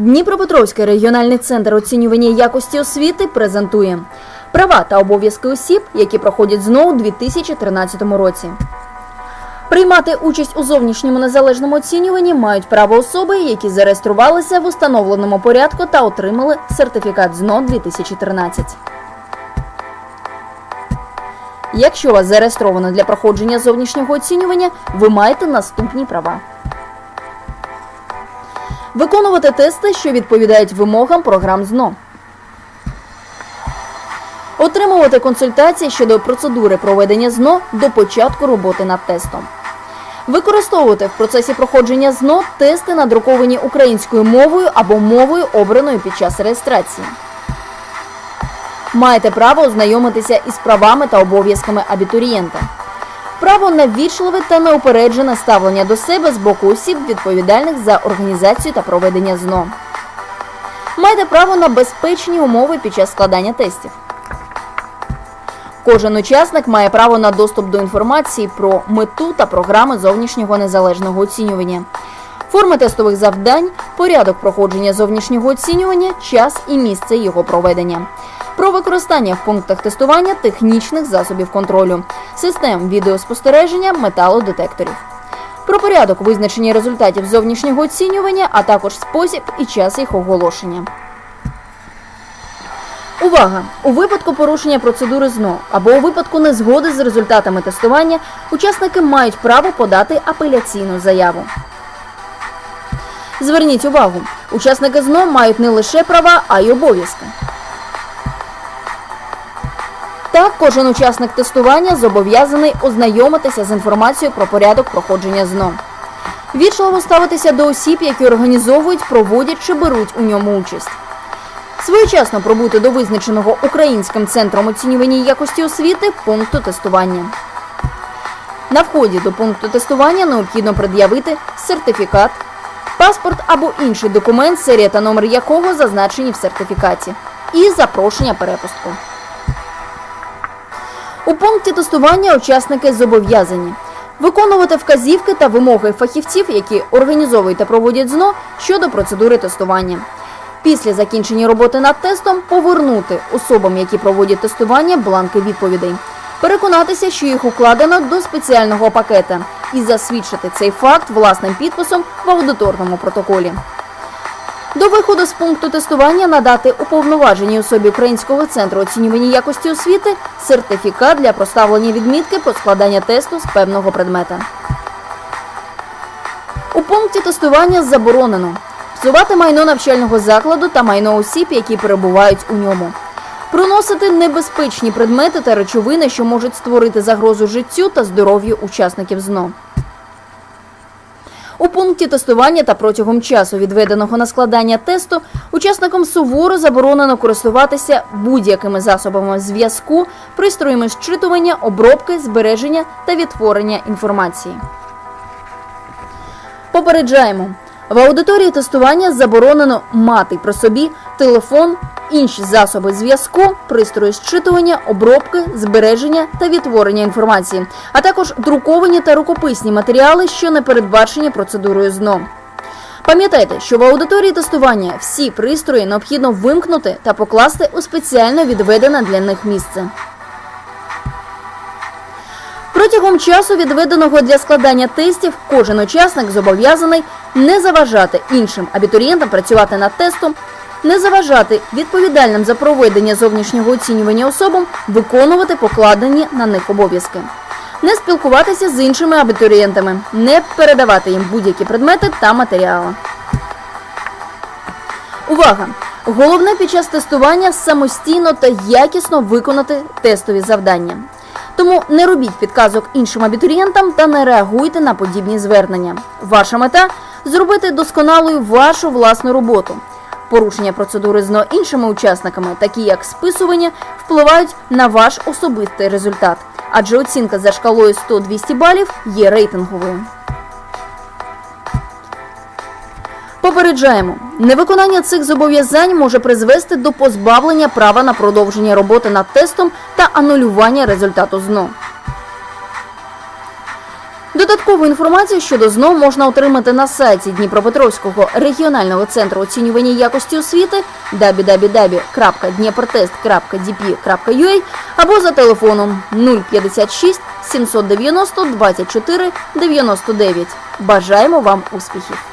Дніпропетровський регіональний центр оцінювання якості освіти презентує права та обов'язки осіб, які проходять ЗНО у 2013 році. Приймати участь у зовнішньому незалежному оцінюванні мають право особи, які зареєструвалися в установленому порядку та отримали сертифікат ЗНО 2013. Якщо вас зареєстровано для проходження зовнішнього оцінювання, ви маєте наступні права. Виконувати тести, що відповідають вимогам програм ЗНО. Отримувати консультації щодо процедури проведення ЗНО до початку роботи над тестом. Використовувати в процесі проходження ЗНО тести, надруковані українською мовою або мовою, обраною під час реєстрації. Маєте право ознайомитися із правами та обов'язками абітурієнта. Право на вічливе та неупереджене ставлення до себе з боку осіб, відповідальних за організацію та проведення ЗНО. Маєте право на безпечні умови під час складання тестів. Кожен учасник має право на доступ до інформації про мету та програми зовнішнього незалежного оцінювання, форми тестових завдань, порядок проходження зовнішнього оцінювання, час і місце його проведення, про використання в пунктах тестування технічних засобів контролю, систем відеоспостереження, металодетекторів. Про порядок визначення результатів зовнішнього оцінювання, а також спосіб і час їх оголошення. Увага! У випадку порушення процедури ЗНО або у випадку незгоди з результатами тестування учасники мають право подати апеляційну заяву. Зверніть увагу, учасники ЗНО мають не лише права, а й обов'язки. Так, кожен учасник тестування зобов'язаний ознайомитися з інформацією про порядок проходження ЗНО. Вічливо ставитися до осіб, які організовують, проводять чи беруть у ньому участь. Своєчасно пробути до визначеного Українським центром оцінювання якості освіти пункту тестування. На вході до пункту тестування необхідно пред'явити сертифікат, паспорт або інший документ, серія та номер якого зазначені в сертифікаті, і запрошення перепустку. У пункті тестування учасники зобов'язані виконувати вказівки та вимоги фахівців, які організовують та проводять ЗНО щодо процедури тестування. Після закінчення роботи над тестом повернути особам, які проводять тестування, бланки відповідей, переконатися, що їх укладено до спеціального пакета, і засвідчити цей факт власним підписом в аудиторному протоколі. До виходу з пункту тестування надати уповноваженій особі Українського центру оцінювання якості освіти сертифікат для проставлення відмітки про складання тесту з певного предмета. У пункті тестування заборонено псувати майно навчального закладу та майно осіб, які перебувають у ньому, проносити небезпечні предмети та речовини, що можуть створити загрозу життю та здоров'ю учасників ЗНО. У пункті тестування та протягом часу, відведеного на складання тесту, учасникам суворо заборонено користуватися будь-якими засобами зв'язку, пристроями зчитування, обробки, збереження та відтворення інформації. Попереджаємо. В аудиторії тестування заборонено мати про собі телефон, інші засоби зв'язку, пристрої зчитування, обробки, збереження та відтворення інформації, а також друковані та рукописні матеріали, що не передбачені процедурою ЗНО. Пам'ятайте, що в аудиторії тестування всі пристрої необхідно вимкнути та покласти у спеціально відведене для них місце. Протягом часу, відведеного для складання тестів, кожен учасник зобов'язаний не заважати іншим абітурієнтам працювати над тестом, не заважати відповідальним за проведення зовнішнього оцінювання особам виконувати покладені на них обов'язки, не спілкуватися з іншими абітурієнтами, не передавати їм будь-які предмети та матеріали. Увага! Головне під час тестування самостійно та якісно виконати тестові завдання. Тому не робіть підказок іншим абітурієнтам та не реагуйте на подібні звернення. Ваша мета зробити досконалою вашу власну роботу. Порушення процедури ЗНО іншими учасниками, такі як списування, впливають на ваш особистий результат, адже оцінка за шкалою 100-200 балів є рейтинговою. Попереджаємо, невиконання цих зобов'язань може призвести до позбавлення права на продовження роботи над тестом та анулювання результату ЗНО. Додаткову інформацію щодо ЗНО можна отримати на сайті Дніпропетровського регіонального центру оцінювання якості освіти www.dnieprotest.dp.ua або за телефоном 056 790 24 99. Бажаємо вам успіхів!